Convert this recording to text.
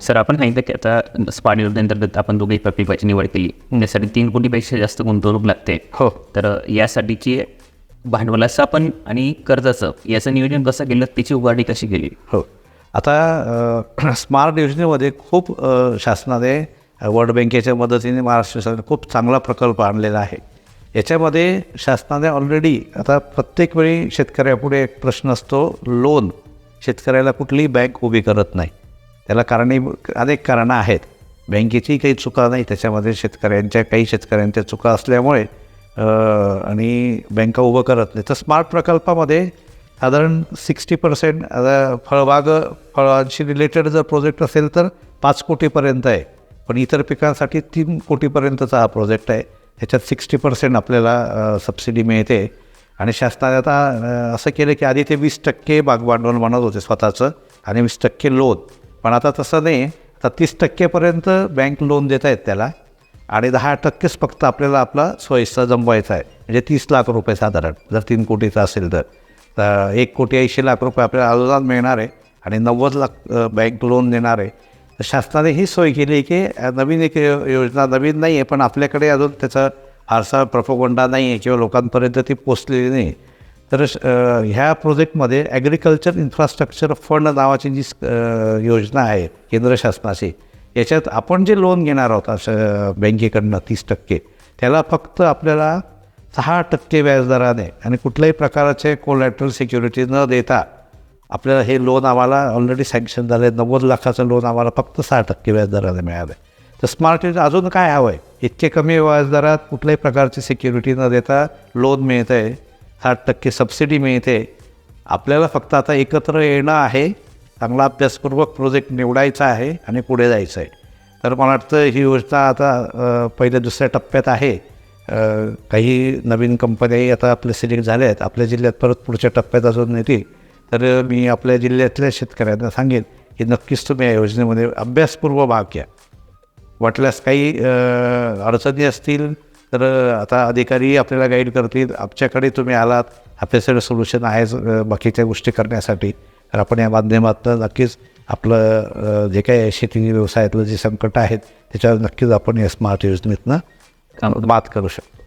Sir आपण सांगितलं की आता स्मार्ट योजनेअंतर्गत आपण दोघे प्रकल्पाची निवड केली. त्यासाठी तीन कोटीपेक्षा जास्त गुंतवणूक लागते. हो. तर यासाठीची भांडवलाचं आपण आणि कर्जाचं याचं नियोजन कसं केलं त्याची उभारणी कशी केली? हो. आता स्मार्ट योजनेमध्ये खूप शासनाने वर्ल्ड बँकेच्या मदतीने महाराष्ट्र शासनाने खूप चांगला प्रकल्प आणलेला आहे. याच्यामध्ये शासनाने ऑलरेडी आता प्रत्येक वेळी शेतकऱ्यापुढे एक प्रश्न असतो लोन शेतकऱ्याला कुठलीही बँक उभी करत नाही. त्याला कारणे अनेक कारणं आहेत. बँकेची काही चुका नाही त्याच्यामध्ये शेतकऱ्यांच्या काही शेतकऱ्यांच्या चुका असल्यामुळे आणि बँका उभं करत नाही तर स्मार्ट प्रकल्पामध्ये साधारण सिक्स्टी पर्सेंट फळबाग फळांशी रिलेटेड जर प्रोजेक्ट असेल तर पाच कोटीपर्यंत आहे. पण इतर पिकांसाठी तीन कोटीपर्यंतचा हा प्रोजेक्ट आहे. ह्याच्यात सिक्स्टी पर्सेंट आपल्याला सबसिडी मिळते. आणि शासनाने आता असं केलं की आधी ते वीस टक्के भागभांडवल म्हणत होते स्वतःचं आणि वीस टक्के लोन. पण आता तसं नाही. आता तीस टक्केपर्यंत बँक लोन देत आहेत त्याला. आणि दहा टक्केच फक्त आपल्याला आपला सोयीचा जमवायचा आहे. म्हणजे तीस लाख रुपये साधारण. जर तीन कोटीचा असेल तर. तर एक कोटी ऐंशी लाख रुपये आपल्याला अनुदान मिळणार आहे. आणि नव्वद लाख बँक लोन देणार आहे. तर शासनाने ही सोय केली आहे की नवीन एक योजना नवीन नाही आहे पण आपल्याकडे अजून त्याचा फारसा प्रफोगंडा नाही आहे किंवा लोकांपर्यंत ती पोचलेली नाही तर श- ह्या प्रोजेक्टमध्ये ॲग्रिकल्चर इन्फ्रास्ट्रक्चर फंड नावाची जी योजना आहे केंद्र शासनाची याच्यात आपण जे लोन घेणार आहोत असं बँकेकडनं तीस टक्के त्याला फक्त आपल्याला सहा टक्के व्याजदराने आणि कुठल्याही प्रकारचे कोलॅटरल सिक्युरिटी न देता आपल्याला हे लोन आम्हाला ऑलरेडी सँक्शन झालं आहे नव्वद लाखाचं लोन आम्हाला फक्त सहा टक्के व्याजदराने मिळालं. आहे तर स्मार्ट योजना अजून काय हवं आहे इतके कमी व्याजदरात कुठल्याही प्रकारची सिक्युरिटी न देता लोन मिळतं आहे साठ टक्के सबसिडी मिळते. आपल्याला फक्त आता एकत्र येणं आहे. चांगला अभ्यासपूर्वक प्रोजेक्ट निवडायचा आहे आणि पुढे जायचं आहे. तर मला वाटतं ही योजना आता पहिल्या दुसऱ्या टप्प्यात आहे. काही नवीन कंपन्याही आता आपले सिलेक्ट झाल्या आहेत. आपल्या जिल्ह्यात परत पुढच्या टप्प्यात अजून येतील. तर मी आपल्या जिल्ह्यातल्या शेतकऱ्यांना सांगेन की नक्कीच तुम्ही या योजनेमध्ये अभ्यासपूर्व भाग घ्या. वाटल्यास काही अडचणी असतील तर आता अधिकारी आपल्याला गाईड करतील. आमच्याकडे तुम्ही आलात. आपल्याकडे सोल्युशन आहे अ, बाकीच्या गोष्टी करण्यासाठी. तर आपण या माध्यमातून नक्कीच आपलं जे काही शेती व्यवसायातलं जे संकट आहेत त्याच्यावर नक्कीच आपण या स्मार्ट योजनेतनं मात करू शकतो.